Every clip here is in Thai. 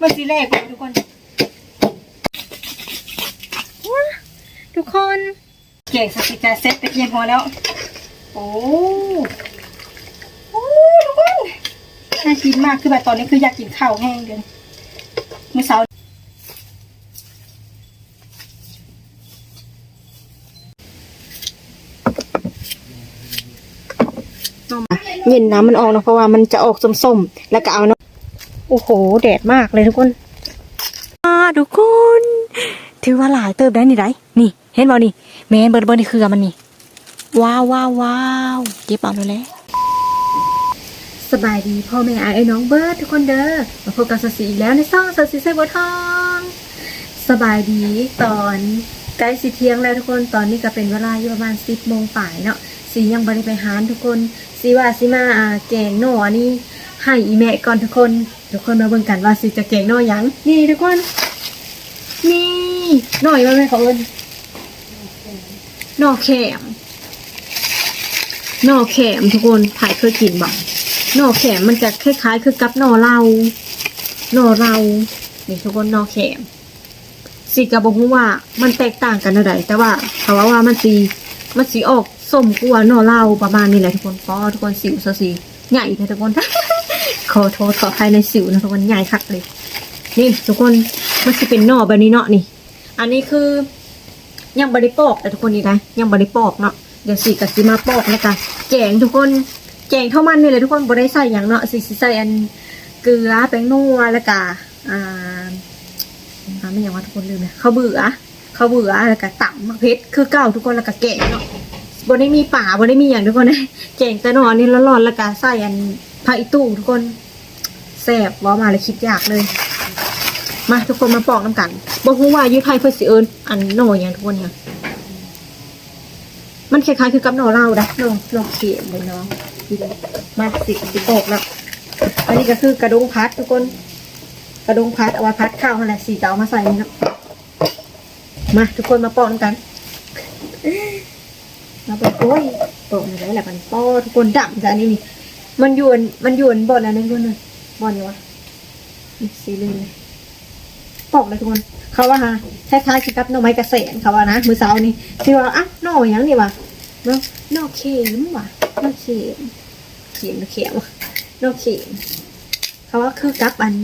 มันสีแรกทุกคนว้าทุกคนเก่งสติกาเซ็ตไปเพียงพอแล้ว โอ้โอ้ทุกคนน่ากินมากคือแบบตอนนี้คืออยากกินข้าวแห้งเกินมื้อเช้าเย็นน้ำมันออกนะเพราะว่ามันจะออกส้มๆ แล้วก็เอาเนาะ โอ้โห แดดมากเลยทุกคนอ่าทุกคน ถือว่าหลายเติบได้นี่ไรนี่ เห็นบ่นี่แม่นเบิร์ดเบิร์ดนี่คือมันนี่ ว้าวว้าวว้าวเก็บเอาเลยแหละสบายดีพ่อแม่ไอ้น้องเบิร์ดทุกคนเด้อมาพบกับสสีอีกแล้วในซ่องสสีใส่บัวทอง สบายดีตอนใกล้สิเที่ยงแล้วทุกคนตอนนี้ก็เป็นเวลาอยู่ประมาณสิบโมงป่ายเนาะสียังบริไปหารทุกคนสีว่าสีมาอ่าแกงหน่อนี่ ให้อีแม่ก่อนทุกคน ทุกคนมาเบิ่งกันว่าสีจะแกงน่อหยังนี่ทุกคนนี่น่อยมาไหมเขาเอิญนอแขมนอแขมทุกคนถ่ายเคยกินบ่หน่อแขมมันจะคล้ายๆ คือกับนอเรานอเรานี่ทุกคนนอแขมสีกระบอกว่ามันแตกต่างกันอะไรแต่ว่าเขาว่าว่ามันสีมันสีออกส้มกว่านอเล้าประมาณนี้แหละทุกคนเพราะทุกคนสิวซะสีใหญ่เลยทุกคน อโทษขอใครในสิวนะทุกคนใหญ่คักเลย นี่ทุกคนมันจะเป็นหน่อแบบนี้เนาะนี่ อันนี้คือยังบริปอกแต่ทุกคนนี่นะยังบริปอกเนาะเดี๋ยวสีกับสีมาปอกแล้วกันแกงทุกคนแกงเท่ามันนี่เลยทุกคนบริใส่อย่างเนาะสีใส่อันเกลือแป้งนัวแล้วก็อ่าอ่าไม่อย่างว่าทุกคนลืมเลยข้าวเบื่อข้าวเบื่อแล้วก็ต่ำมะเพชรคือเก้าทุกคนแล้วก็แกงเนาะบนได้มีป่าบนได้มีอย่างทุกคนนะแกงแต่นอนนี่ร้อนๆแล้วก็ใส่อันผักอีตู้ทุกคน แซ่บว่ามาเลยคิดยากเลย มาทุกคนมาปอกน้ำกันบอกว่าอยุไทยเพื่อสิเอิญอันหน่อยอย่างทุกคนเนี่ยมันคล้ายๆคือกับหน่อเล่านะหน่อหน่อเขียนเลยเนาะดีเลยมาสิสิปอกแล้วอันนี้ก็คือกระดุงพัดทุกคน กระดงพัดเอาไว้พัดข้าวอะไรสีจะเอามาใส่นี่ครับมาทุกคนมาปอกน้ำกันมาปอกโอ้ยปอกอะไรแหละมันปอกทุกคนดับจ้ะนี่นี่มันหยวนมันหยวนบอลอะไรทุกคนเลย บอลอยู่วะนี่สีเหลยเลยปอกเลยทุกคนเขาว่าฮะคล้ายๆกับหน่อไม้กระเสนเขาว่านะมือเสานี่ที่ว่าอะหน่อหยังนี่วะเนาะหน่อเข็มวะหน่อเข็มเข็มเข็มวะหน่อเข็มเขาว่าคือกับอัน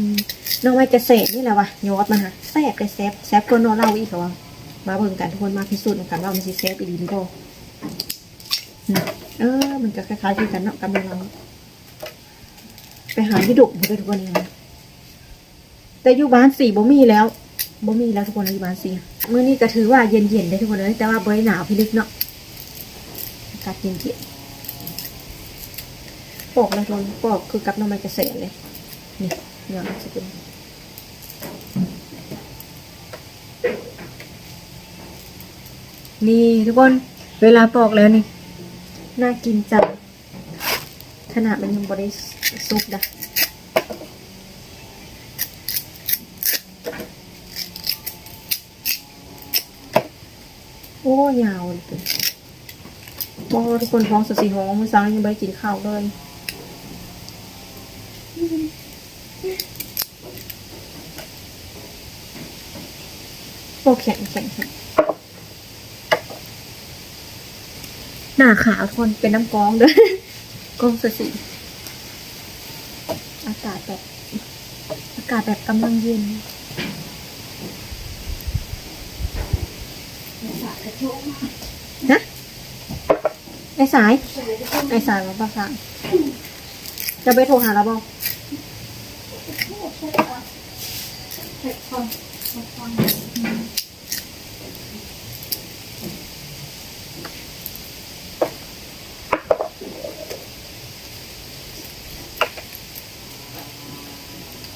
น้องไม้เกษตรนี่แหละวะยอดมาฮะแซ่บเลยแซ่บแซ่บคนนอเล่าอีกเขาว่ามาเบิ่งกันทุกคนมาพิสูจน์กันว่ามันสิแซ่บอีหลีหรือเปล่าอืมเออมันจะคล้ายๆกันเนาะกับเมืองเรา ไปหาที่ดุมันก็ทุกคนเลยแต่อยู่บ้านสี่บ่มีแล้วบ่มีแล้วทุกคนอยู่บ้านสี่มื้อนี้ก็ถือว่าเย็นๆได้ทุกคนเลยแต่ว่าบ่ได้หนาวพี่ลึกเนาะอากาศเย็นๆปอกแล้วทุกคนปอกคือกับน้องไม้เกษตรเลยนี่เดี๋ยวจะเป็นนี่ทุกคน เวลาปอกแล้วนี่ น่ากินจัง ขนาดมันยังบริสุกนะโอ้ยาวเลยโอ้ทุกคนท้องสดสีหองมื้อเช้ายังไม่ได้กินข้าวเลยโอ้แข็งแข็งแข็งหน้าขาวทุกคนเป็นน้ำกองด้วย กรองสสีอากาศแบบอากาศแบบกำลังเย็นนะไอ้สาย ไอ้สายมาประสานจะไปโทรหาเราบ้าง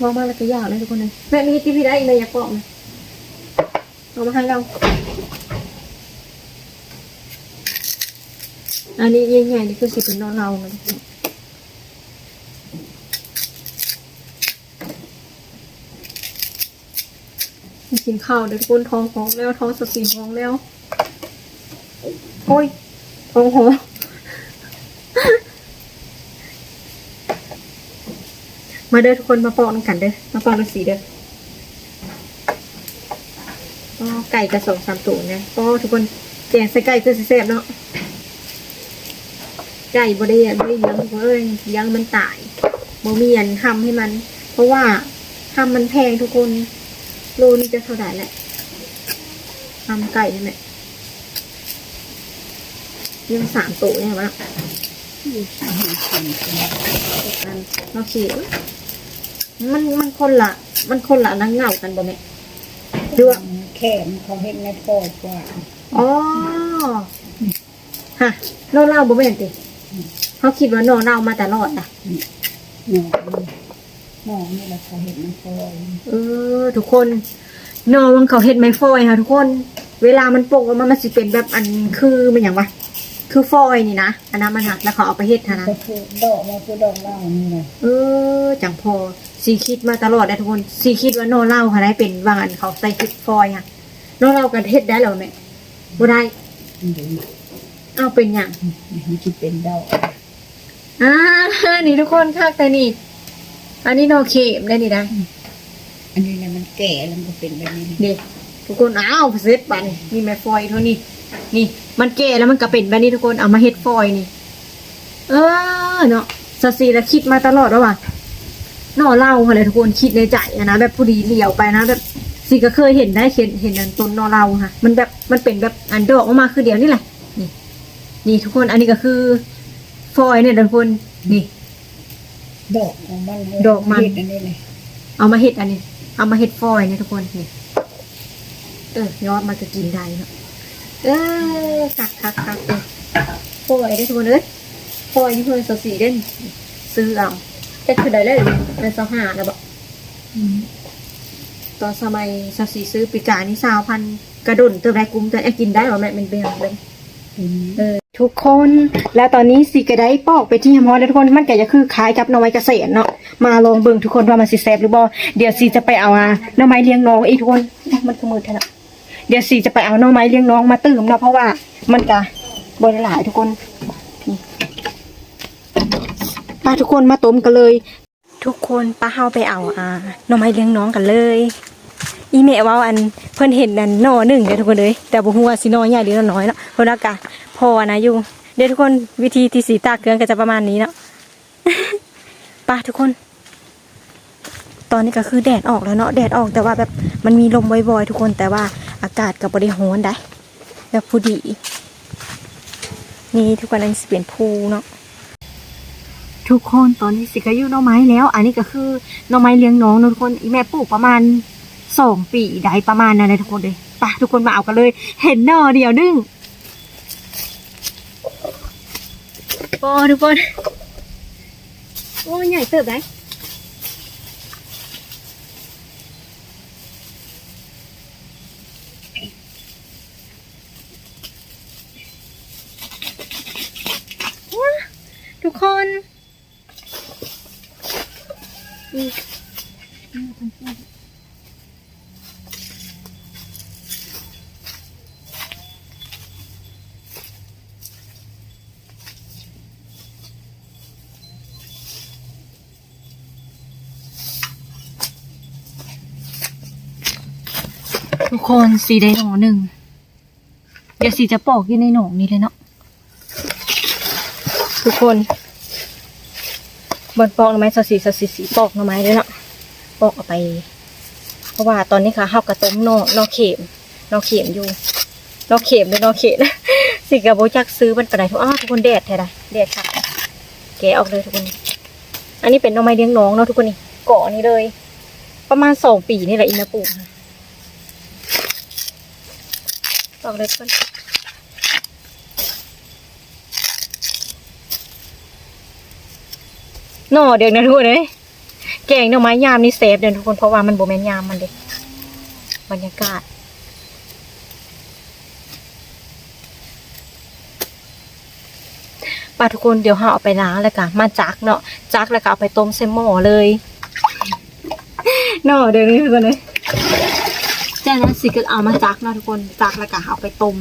ว่างมากแล้วก็ยากเลยทุกคนเลยแม่มีที่พี่ได้อีกเลยอยากบอกนะเอามาให้เรา อันนี้ใหญ่ๆนี่คือสิเป็นนอนเรานะทุกคนกินข้าวเดี๋ยวทุกคนท้องห้องแล้วท้องสดสีห้องแล้ว โอ้ยท้องหอง มาเด้อทุกคนมาปอกน้ำกันเด้อมาปอกน้ำสีเด้อก็ไก่กระสองสามตัวนะก็ทุกคนแกงใส่ไก่คือสิแซ่บเนาะไก่บริยนบริยังทุกคนเอ้ยยังมันตายบ่มีอันทำให้มัน เพราะว่าทำมันแพงทุกคนโลนี่จะเท่าไหร่แหละทำไก่นี่แหละยังสามตัวเนี่ยมั้งเราเขียว มันมันคนละ มันคนละนังเหงากันบ่แม่ดูว่าแขนเขาเห็นในโพดกว่าอ๋อฮะโนเล่าบ่แม่นติเขาคิดว่าโนเล่ามาตลอดอะหนองหนองนี่แหละเขาเห็นในโพดเออ ทุกคนโนวังเขาเฮ็ดไม้ฟอยค่ะทุกคน เวลามันโปกออกมามันสิเป็นแบบอันคือมันอย่างวะ คือฟอยนี่นะอันนั้นมันหักแล้วเขาเอาไปเฮ็ดค่ะนะก็คือดอกเราคือดอกเหล้านี่แหละเออจังพอสีคิดมาตลอดนะทุกคนสีคิดว่าโนเล่าค่ะได้เป็นวางอันเขาใส่คิดฟอยค่ะโนเล่ากันเฮ็ดได้เหรอแม่บ่ได้มันดูเอาเป็นอย่างมันจะเป็นดอกอ่านี่ทุกคนคักแต่นี่อันนี้โนเข็มได้นี่ได้ อันนี้เนี่ยมันแก่แล้วมันก็เป็นแบบนี้นะนี่ทุกคนอ้าวเซตบันนี่แม่ฟอยเท่านี้ นี่ มันแก่แล้วมันก็เป็นแบบนี้ทุกคนเอามาเฮ็ดฟอยนี่ เออเนาะสสีแล้วคิดมาตลอดว่าหน่อเล่าอะไรทุกคนคิดในใจอะนะแบบผู้ดีเหลียวไปนะแบบสิก็เคยเห็นได้เห็นเห็นอันต้นหน่อเล่าค่ะ มันแบบมันเป็นแบบอันดอกออกมาคือเดียวนี่แหละ นี่ นี่ทุกคนอันนี้ก็คือ ฟอยเนี่ยทุกคนนี่ ดอกของมันเลยดอกมันเห็ดอันนี้เลยเอามาเห็ดอันนี้ เอามาเห็ดฟอยเนี่ยทุกคนนี่เออยอดมันจะกินได้เนาะ เออคักคักคักเออฟอยได้อทุกคนเอ้ยฟอยที่เพื่อนสสีเด่นซื้อเอาแต่คือได้เลยเป็นสองห้าแล้วบอกตอนสมัยสสีซื้อปีกานี่สาวพันกระดุนเติมได้กุ้มแต่ไอ้กินได้หรอแม่มันเป็นอะไรเออทุกคนแล้วตอนนี้สีกระไดปอกไปที่ฮมอแล้วทุกคนมันก็จะคือคล้ายกับหน่อไม้เกษตรเนาะมาลองเบิ่งทุกคนว่ามันสิแซ่บหรือบ่เดี๋ยวสีจะไปเอาอะหน่อไม้เลี้ยงน้องอีกทุกคนมันคือมือเท่านั้น เดี๋ยวสีจะไปเอาน่อไม้เลี้ยงน้องมาตื่มเนาะเพราะว่ามันก็บ่ได้หลายทุกคนป้าทุกคนมาต้มกันเลย ทุกคนป้าเฮาไปเอาอ่าน่อไม้เลี้ยงน้องกันเลย อีเมว่าอันเพิ่นเห็นนั่นนอหนึ่งเดี๋ยวทุกคนเลยแต่บ่ฮู้ว่าสิหน่อใหญ่หรือนอน้อยเนาะเพิ่นว่ากะพอนะอยู่เดี๋ยวทุกคนวิธีที่สีตาเครื่องก็จะประมาณนี้เนาะป้าทุกคน ตอนนี้ก็คือแดดออกแล้วเนาะแดดออกแต่ว่าแบบมันมีลมบ่อยๆทุกคนแต่ว่าอากาศก็บ่ได้ร้อนได้แบบผู้ดี นี่ทุกคนอันนี้สิเป็นภูเนาะทุกคนตอนนี้สิก็อยู่หน่อไม้แล้ว อันนี้ก็คือหน่อไม้เลี้ยงน้องเนาะทุกคนอีแม่ปลูกประมาณสองปีได้ประมาณนั้นเลยทุกคนเลยไปทุกคนมาเอากันเลย เห็นหน่อเดียวนึงโอ้ทุกคนโอ้ใหญ่เติบได้ว้า ทุกคนทุกคนสีได้หนอหนึ่งเดี๋ยวสีจะปอกอยู่ในหนองนี้เลยเนาะ ทุกคนบนปอกหน่อไม้สสีสสีสีปอกหน่อไม้เลยเนาะปอกเอาไป เพราะว่าตอนนี้ค่ะเฮากระต้มนอกนอกเข็มนอกเข็มอยู่นอกเข็มเลยนอกเข็มสิกระโบจักซื้อมันไปไหนทุกอ้าวทุกคนแดดแท้ได้แดดค่ะแกะออกเลยทุกคน อันนี้เป็นหน่อไม้เลี้ยงน้องเนาะทุกคนนี่เกาะนี้เลย ประมาณสองปีนี่แหละอินาปลูกออกเลยทุก่อน หน่อเดี๋ยวนะทุกคนเลยแกงหน่อไม้ยามนี่เซฟเดี๋ยวทุกคนเพราะว่ามันโบแมนยามมันเด็บรรยากาศป้าทุกคนเดี๋ยวเราเอาไปล้างแล้วกันมาจักเนาะจักแล้วก็เอาไปต้มเซมหม้อเลยหน่อเดี๋ยวนี้ทุกคนเลยจากนั้นสิก็เอามาจักเนาะทุกคนจักแล้วก็เอาไปต้ม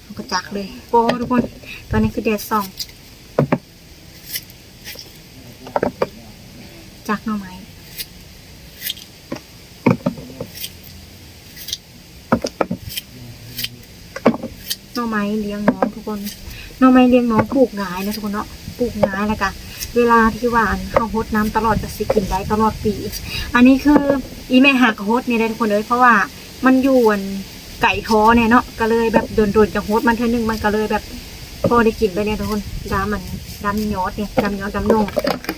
เอาก็จักเลยโป้ทุกคน ตอนนี้คือแดดส่อง จักหน่อไม้หน่อไม้เลี้ยงน้องทุกคนหน่อไม้เลี้ยงน้องปลูกงายนะทุกคนเนาะปลูกงายแล้วก็เวลาที่หวานเขาฮดน้ำตลอดจะสิกินได้ตลอดปี อันนี้คืออีแม่หักฮดเนี่ยทุกคนเลยเพราะว่ามันอยวนไก่ท้อเนี่ยเนาะก็เลยแบบโดนๆจะฮดมันเท่านึงมันก็เลยแบบพอได้กินไปเนี่ยทุกคนดามันดํำยอดเนี่ยดํำยอดดำนง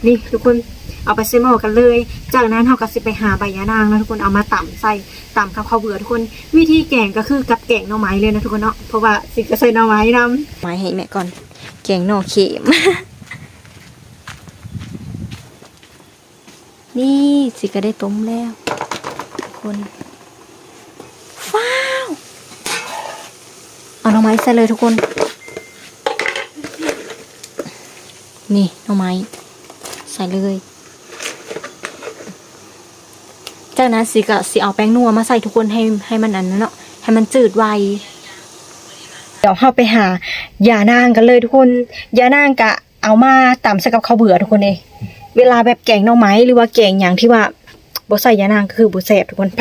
นี่ทุกคน เอาไปเซมอกันเลย จากนั้นเราก็สิไปหาใบยะนางนะทุกคนเอามาต่ำใส่ต่ำกับข้าวเบื่อทุกคนวิธีแกงก็คือกับแกงหน่อไม้เลยนะทุกคนเนาะเพราะว่าสิก็ใส่หน่อไม้นำไม้ให้แม่ก่อน แกงหน่อเข็มนี่สิก็ได้ต้มแล้วทุกคนว้าวเอาหน่อไม้ใส่เลยทุกคน นี่หน่อไม้ใส่เลย จากนั้นสิก็สิเอาแป้งนัวมาใส่ทุกคนให้ให้มันอันนั้นเนาะให้มันจืดไวเดี๋ยวเข้าไปหายานางกันเลยทุกคนยานางกะเอามาตำใส่กับข้าวเบื่อทุกคนเองเวลาแบบแกงน่อไม้หรือว่าแกงอย่างที่ว่าบ่ใส่ยานางก็คือบ่แซ่บทุกคนไป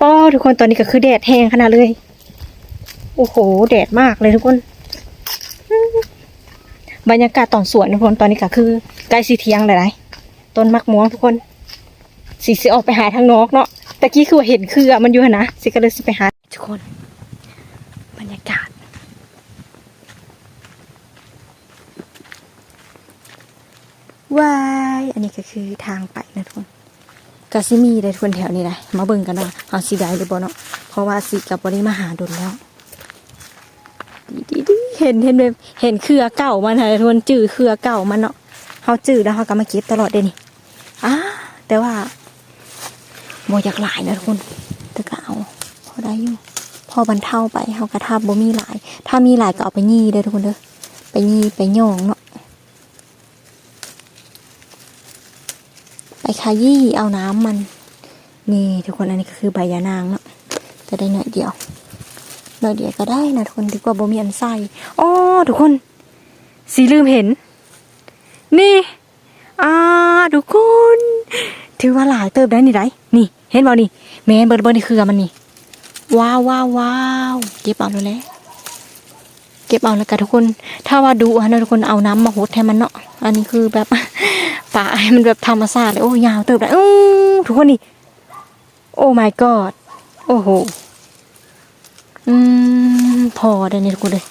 ป้อทุกคนตอนนี้ก็คือแดดแห้งขนาดเลย โอ้โห แดดมากเลยทุกคน บรรยากาศตอนสวนทุกคนตอนนี้ก็คือใกล้สีเทียงเลยนะต้นมักม่วงทุกคน สีสิออกไปหาทางนอกเนาะตะกี้คือว่าเห็นเครือมันอยู่นะสิก็เลยสิไปหาทุกคน บรรยากาศ ว้ายอันนี้ก็คือทางไปนะทุกคนก็สิมีได้ทุกคนแถวนี้แหละมาเบิ่งกันว่าเอาสีได้หรือบ่เนาะเพราะว่าสีกับบริมาหาดนแล้วดีดีดีเห็นเห็นแบบเห็นเครือเก่ามันค่ะทุกคนจื้อเครือเก่ามันเนาะเขาจื้อแล้วเขาก็มาเก็บตลอดเดยนี่อ้าแต่ว่า โมอยากหลายนะทุกคนต่ก็เอาพอได้อยู่พอบรรเทาไปเขากระทับบ่มีหลาย ถ้ามีหลายก็เอาไปยี่เด้อทุกคนเด้อไปยี่ไปย่องเนาะไปขยี้เอาน้ำมัน นี่ทุกคนอันนี้ก็คือใบยานางเนาะจะได้หน่อยเดียวหน่อยเดียวก็ได้นะทุกคนดีกว่าบ่มีอันใส่อ๋อทุกคน สีลืมเห็น นี่อ่าทุกคน ถือว่าหลายเติบได้นี่ไรนี่ เห็นบ่นี่แม่นเบิร์ดเบิร์ดนี่คือมันนี่ ว้าวว้าวว้าวเก็บเอาแล้วแหละเก็บเอาแล้วกันทุกคน ถ้าว่าดูฮะทุกคนเอาน้ำมาหดให้มันเนาะ อันนี้คือแบบป่าให้มันแบบธรรมชาติเลยโอ้ยาวเติบได้อู้ทุกคนนี่ โอ้ my god โอ้โห อืม พอได้นี่ทุกคนเลย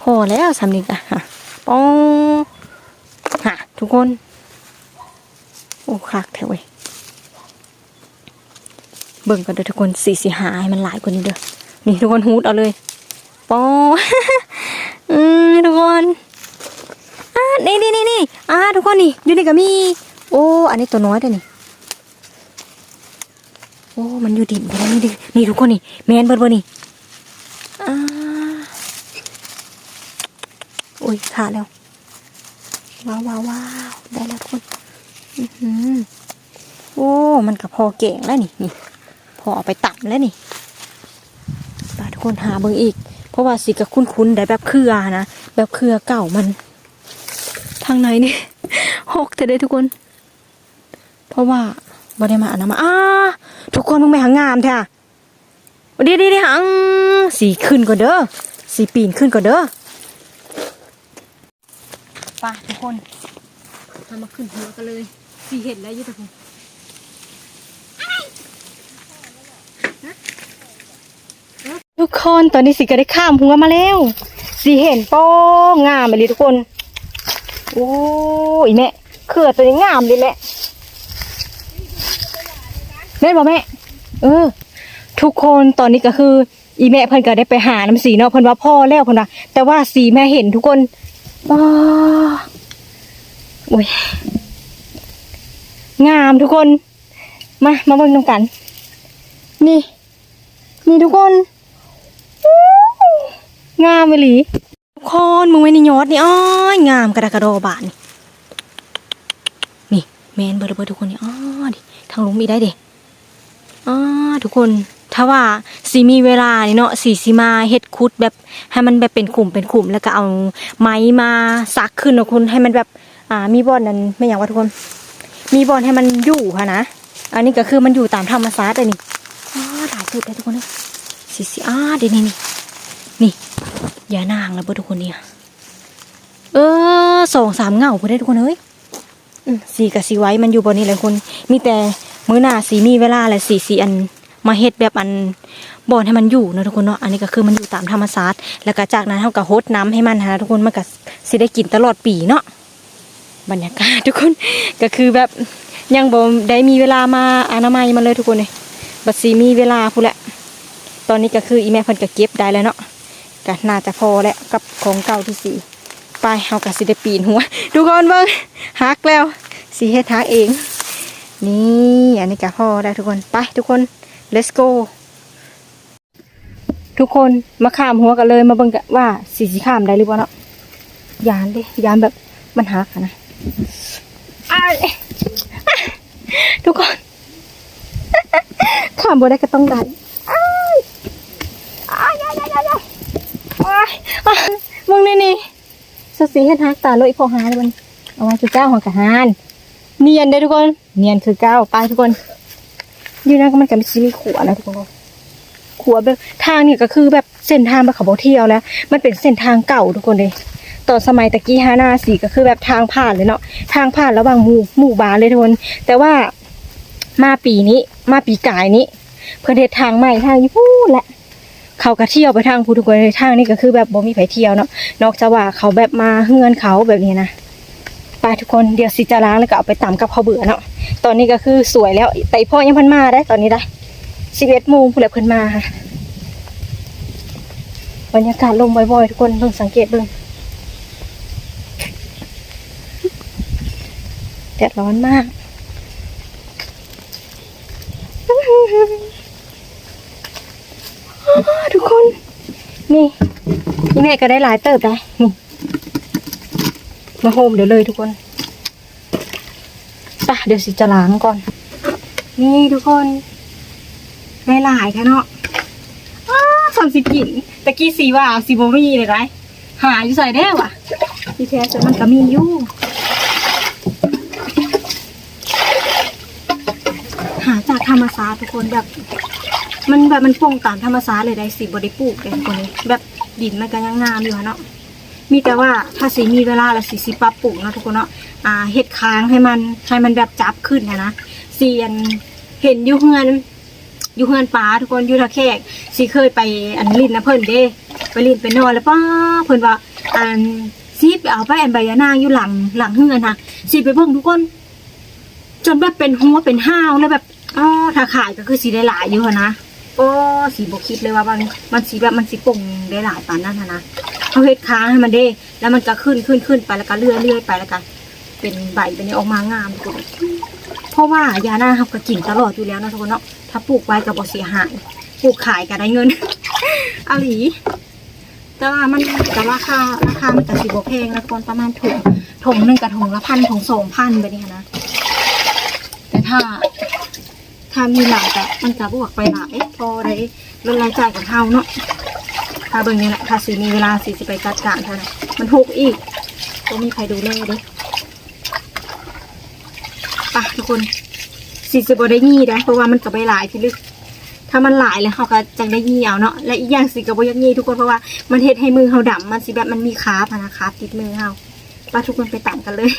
พอแล้วสำนึกอะฮะปองฮะทุกคน โอ้คักแถวเว้ย เบิ่งกันเด้อทุกคนสีสิหาให้มันหลายกว่านี้เด้อนี่ทุกคนฮูดเอาเลยปออืมทุกคนอ่านี่นี่นี่นี่อ่าทุกคนนี่อยู่นี่ก็มี โอ้อันนี้ตัวน้อยเด้อนี่โอ้มันอยู่ดินไปแล้วนี่ดินี่ทุกคนนี่แมนเบิดบ่นี่อ่าโอ้ยขาดแล้วว้าวว้าวว้าวได้แล้วทุกคนอือหือโอ้ มันก็พอเก่งแล้วนี่นี่ พอเอาไปตับแล้วนี่ไปทุกคนหาเบิ่งอีก เพราะว่าสิก็คุ้นๆได้แบบเครือนะแบบเครือเก่ามัน ทางไหนนี่หกแต่ได้ทุกคน เพราะว่าบ่ได้มาอนนมาอ้าทุกคนมึงไม่หางามแท้อะเดี๋ยวเดี๋ยวเดี๋ยวหังสีขึ้นก่อนเด้อสีปีนขึ้นก่อนเด้อไป่ะทุกคนทำมาขึ้นหัวกันเลยสีเห็นแล้วยี่ทุกคน ทุก คนตอนนี้สิก็ได้ข้ามหัวมาแล้ว สีเห็นป้องงามเลยทุกคน โอ้ยแม่เขื่อตัวนี้งามเลยแม่แม่บอกแม่ เออ ทุกคนตอนนี้ก็คือ อีแม่เพิ่นก็ได้ไปหาน้ำสีเนาะเพิ่นว่าพ่อแล้วเพิ่นว่าแต่ว่าสีแม่เห็นทุกคนว้าโอ้ยงามทุกคน มา มาเบิ่งนำกัน นี่ นี่ทุกคน งามไปหลีทุกคนมึงไว้ในยอดนี่อ้อยงามกระดากระโดบานนี่นี่แมนเบอร์เบอร์ทุกคนนี่อ้อดิทางลุงมีได้เด็อ้าทุกคน ถ้าว่าสีมีเวลานี่เนาะสีสีมาเฮ็ดคุดแบบให้มันแบบเป็นขุมเป็นขุมแล้วก็เอาไม้มาซักขึ้นนะคุณให้มันแบบอ่ามีบอลนั้นไม่อย่างว่าทุกคน มีบอลให้มันอยู่ค่ะนะอันนี้ก็คือมันอยู่ตามธรรมชาติเลยนี่อ้าหลายจุดเลยทุกคนเลยสีสีอ้าเดี๋ยวนี่นี่นี่ ยานางแล้วเบ่อทุกคนเนี่ย เออสองสามเงาเพอได้ทุกคนเอ้ยสีกับสีไว้มันอยู่บนนี้เลยคน มีแต่มื้อหน้าสีมีเวลาแหละสีสีอันมาเฮ็ดแบบอันบอนให้มันอยู่นะทุกคนเนาะอันนี้ก็คือมันอยู่ตามธรรมชาติแล้วก็จากนั้นเฮาก็ฮดน้ำให้มันนะทุกคนมันก็สิได้กินตลอดปีเนาะบรรยากาศทุกคนก็คือแบบยังบ่ได้มีเวลามาอนามัยมันเลยทุกคนเลยบัดสีมีเวลาพูแหละ ตอนนี้ก็คืออีแม่เพิ่นก็เก็บได้แล้วเนาะ ก็น่าจะพอแล้วกับของเก่าที่สีไปเฮาก็สิได้ปีนหัวทุกคนเบิ่งฮักแล้วสีเฮ็ดฮักเอง นี่อันนี้ก็พอได้ทุกคนไปทุกคน let's go ทุกคนมาข้ามหัวกันเลยมาเบิ่งกันว่าสีสิข้ามได้หรือเปล่าเนาะยานดิยานแบบมันหักอะนะอ้ายทุกคนข้ามบ่ได้ก็ต้องได้อ้ายอ้ายอ้ายอ้าย อ้ายมึงนี่นี่สสีเฮ็ดฮักตาโลอีพอหาเลยมันเอาไว้คือเก้าของกะหานเนียนได้ทุกคน เนียนคือเก้าไปทุกคนยู่นั่นก็มันก็มีชีมีขัวนะทุกคนขัวแบบทางเนี่ยก็คือแบบเส้นทางแบบเขาบอกเที่ยวแล้ว มันเป็นเส้นทางเก่าทุกคนเลยตอนสมัยตะกี้ฮานาสีก็คือแบบทางผ่านเลยเนาะทางผ่านระหว่างหมู่หมู่บ้านเลยทุกคน แต่ว่ามาปีนี้ มาปีกายนี้ เพื่อเฮ็ดทางใหม่ทางญี่ปุ่นแหละ เขาก็เที่ยวไปทางพูทุกคนทางนี้ก็คือแบบบ่มีไผเที่ยวเนาะนอกจากว่าเขาแบบมาเฮือนเขาแบบนี้นะไปทุกคนเดี๋ยวสิจะล้างแล้วก็เอาไปตำกับข้าวเบื่อเนาะตอนนี้ก็คือสวยแล้วแต่พ่อยังพิ่นมาได้ตอนนี้ได้สิบเอ็ดโมงผู้ใดเพิ่นมาค่ะบรรยากาศลมบ่อยๆทุกคนเบิ่งสังเกตเบิ่งแดดร้อนมาก ทุก คนนี่นี่แม่ก็ได้หลายเติบได้นี่มาโฮมเดี๋ยวเลยทุกคนไปะเดี๋ยวสิจะล้างก่อน นี่ทุกคนได้หลายแค่เนาะสามสิบกินตะกี้สีว่าสีโบมีเลยไรหาอยู่ใส่ได้วะที่แท้สุดมันก็มีอยู่หาจากธรรมชาติทุกคนแบบ มันแบบมันปลูกตามธรรมชาติเลยได้สิบได้ปลูกเลยคนนี้แบบดินมันก็ยังงามอยู่เนาะมีแต่ว่าถ้าสีมีเวลาละสีสิปรับปลูกเนาะทุกคนเนาะอ่าเห็ดค้างให้มันให้มันแบบจับขึ้นนะนะเสีอันเห็นอยู่เฮือนอยู่เฮือนป้าทุกคนอยู่ทะแคกสีเคยไปอันลินนะเพิ่นเด้ไปลินไปนอนแล้วป้าเพิ่นว่าอันซีไปเอาไปอันใบยะนางอยู่หลังหลังเฮือนค่ะสีไปเบิ่งทุกคน จนแบบเป็นหัวเป็นห้าวแล้วแบบอ๋อถ้าขายก็คือสีได้หลายอยู่อะนะ โอ้สีบคิดเลยว่ามันมันสีแบบมันสีป่งได้หลายปานนั่นนะนะเขาเฮ็ดค้างให้มันได้ แล้วมันก็ขึ้นขึ้นขึ้นไปแล้วก็เลื่อยเลื่อยไปแล้วก็เป็นใบเป็นนี้ออกมางามทุกคนเพราะว่ายาหน้าเขาก็กินตลอดอยู่แล้วนะทุกคนเนาะถ้าปลูกไว้ก็บ่เสียหายปลูกขายก็ได้เงินอาหลีแต่ว่ามันแต่ราคาราคามันก็สิบ่แพงนะทุกคนประมาณถุงถุงหนึ่งกับถุงละพันถุงสองพันไปนี่นะแต่ถ้า ถ้ามีหลายแต่มันจะบวกไปหลายพอได้ลดรายจ่ายของเฮาเนาะถ้าเบิ่งนี่แหละถ้าสีมีเวลาสีสิไปจัดการเท่านั้นมันหกอีกก็มีใครดูแลเด้ไปทุกคนสีสิบได้ยี่นะเพราะว่ามันก็ไปหลายทีลึกถ้ามันหลายแล้วเขาก็จังได้ยี่เอาเนาะและอีกอย่างสีก็บ่อยักยี่ทุกคนเพราะว่ามันเฮ็ดให้มือเฮาดำมันสิแบบมันมีคาพนะคาติดมือเฮาไปทุกคนไปตามกันเลย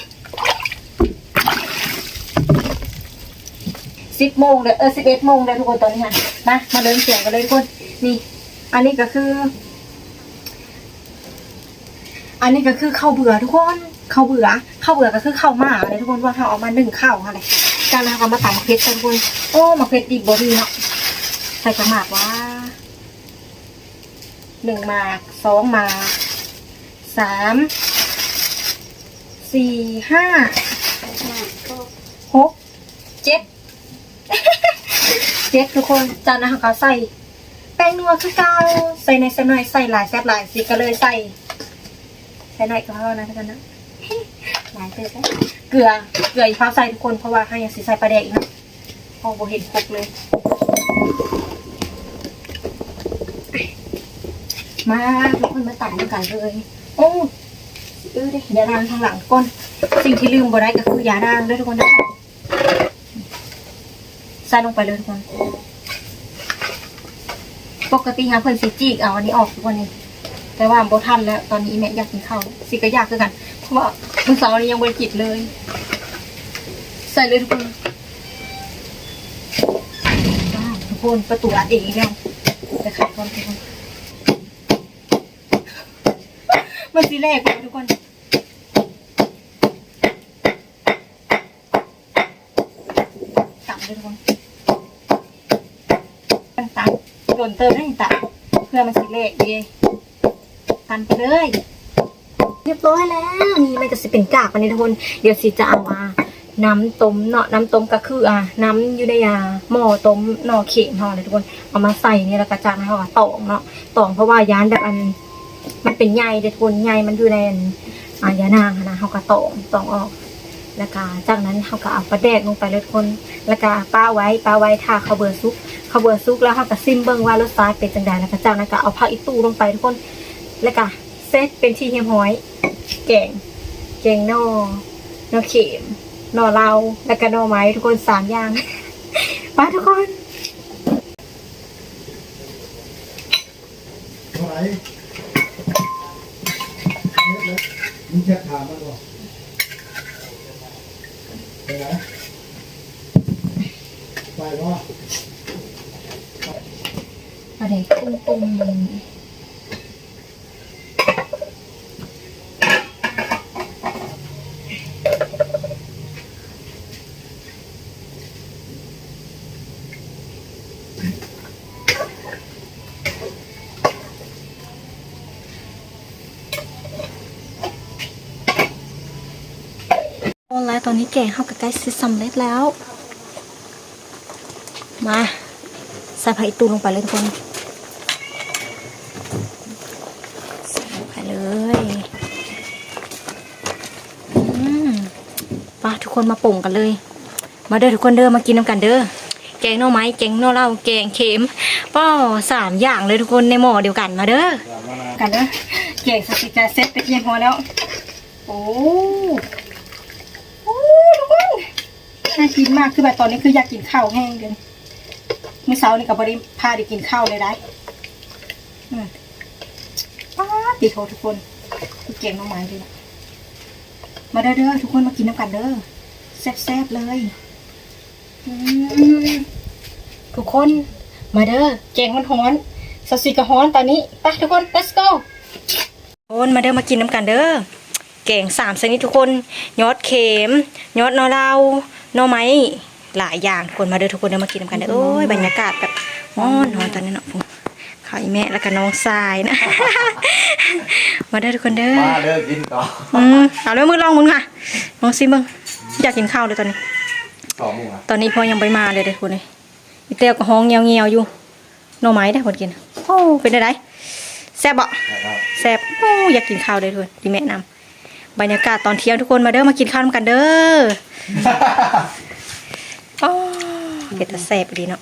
สิบโมงเลยเออสิบเอ็ดโมงเลยทุกคนตอนนี้ค่ะมามาเดินเสียงกันเลยทุกคนนี่ อันนี้ก็คือ อันนี้ก็คือข้าวเบื่อทุกคนข้าวเบื่อข้าวเบื่อก็คือข้าวหมาเลยทุกคนว่าเขาเอามานึ่งข้าวค่ะเลยจากนั้นเขามาตำมะเขือกันทุกคนโอ้มะเขือดิบบดีเนาะใส่กระหมากว่าหนึ่งหมากสองหมากสามสี่ห้าหกเจ็ด เจ็ดทุกคนจานนเขาก็ใส่ แป้งนัวคือเก่าใส่ในใส่หน่อยใส่หลายแซ่บหลายสิก็เลยใส่ ใส่หน่อยก็พอนะทุกคนนะหลายเติมเกลือเกลืออีกพาใส่ทุกคนเพราะว่าให้ยังสิใส่ปลาแดกอีกนะพอโบเห็นครบเลย มาทุกคนมาตัดด้วยกันเลย โอ้เออเด้ยาดางทางหลังก้น สิ่งที่ลืมบ่ได้ก็คือยาดางด้วยทุกคนนะ ส่ลงไปเลยทุกคนปกติฮะเพิ่นสิจีกเอาอันนี้ออกทุกวันนี้แต่ว่าโบ่ทันแล้วตอนนี้แม่อยากกินข้าวสิก็อยากคือกัน เพราะว่าเมื่อเช้านี้ยังบ่ได้กินเลย ใส่เลยทุกคนว้าทุกคนประตูอัดเองอีกแล้วจะขัดก่อนทุกคนมันสีแรกเลยทุกคนตักเลยทุกคนมันตัก โดนเติมให้ตักเพื่อมันสีแรกดีตันไปเลยเรียบร้อยแล้วนี่มันก็สิเป็นกากมันนี่ทุกคนเดี๋ยวสิจะเอามาน้ำต้มเนาะน้ำต้มก็คืออะน้ำยู่ในยาหม้อต้มหน่อเข็มห่อเลยทุกคนเอามาใส่เนี่ยแล้วก็จากนั้นเขาตองเนาะตองเพราะว่ายานแบบอันมันเป็นใยเด็ดทุกคนใยมันอยู่ในอันอายานางอะนะเขาก็ตองตองออก แล้วก็จากนั้นเขาก็เอาปลาแดกลงไปเลยทุกคน แล้วก็ป้าไว้ป้าไว้ทาข้าวเบือซุปข้าวเบือซุปแล้วเขาก็ซิมเบิ้งว่ารสชาติเป็นจังใดแล้วก็จากนั้นก็เอาผักอีตู้ลงไปทุกคน แล้วก็เซตเป็นที่เฮียมห้อย แกงแกงนอนอเข็มนอเราแล้วก็นอไม้ทุกคนสามอย่างไปทุกคนเท่าไหร่มึงจะถามมันบ่ ไปไหนไปบ่ อะไรกุ้งกุ้ง แกงเข้ากับใกล้ซิสำเร็จแล้ว มาใส่ผักอีตูลงไปเลยทุกคนใส่ลงไปเลยอืมไปทุกคนมาป่งกันเลย มาเด้อทุกคนเด้อมากินน้ำกันเด้อแกงน่อไม้แกงน่อเล้าแกงเค็มป้อสามอย่างเลยทุกคนในหม้อเดียวกันมาเด้อกันเด้อแกงสติกาเซ็ตไปเทียมพอแล้ว โอ้ น่ากินมากคือแบบตอนนี้คืออยากกินข้าวแห้งเลยเมื่อเช้านี่กับบริพาได้กินข้าวเลยได้ป้าดตีโททุกคนเก่งน้องไม้เลยนะมาเด้อทุกคนมากินน้ำกันเด้อแซ่บๆเลยทุกคนมาเด้อแกงมันฮ้อนสดสีกระฮ้อนตอนนี้ไปทุกคน let's go ทุกคนมาเด้อมากินน้ำกันเด้อแกงสามชนิดทุกคน ยอดเข็ม ยอดนอเรา หนอไม้หลายอย่างทุกคนมาเด้อทุกคนเด้อมากินกันเด้อโอ้ยบรรยากาศแบบร้อนร้อนตอนนี้เนาะพุ่งขาวอีแม่แล้วก็น้องทรายนะ มาเด้อทุกคนเด้อมาเลิกกินต่ออืมเอาเลยมือลองมึงค่ะลองซิมึงอยากกินข้าวเลยตอนนี้สองโมงอะตอนนี้พ่อยังไปมาเลยเด้อทุกคนเลยอีเตียวก็ห้องเงียวเงียวๆอยู่หน่อไม้ได้อคนกินโอ้เป็นได้ไดแซ่บบ่นะครับแซ่บโอ้อยากกินข้าวเลยทุกคนที่แม่นำ บรรยากาศตอนเที่ยงทุกคนมาเด้อมากินข้าวกันเด้ออ๋อเดี๋ยวจะแซ่บดีเนาะ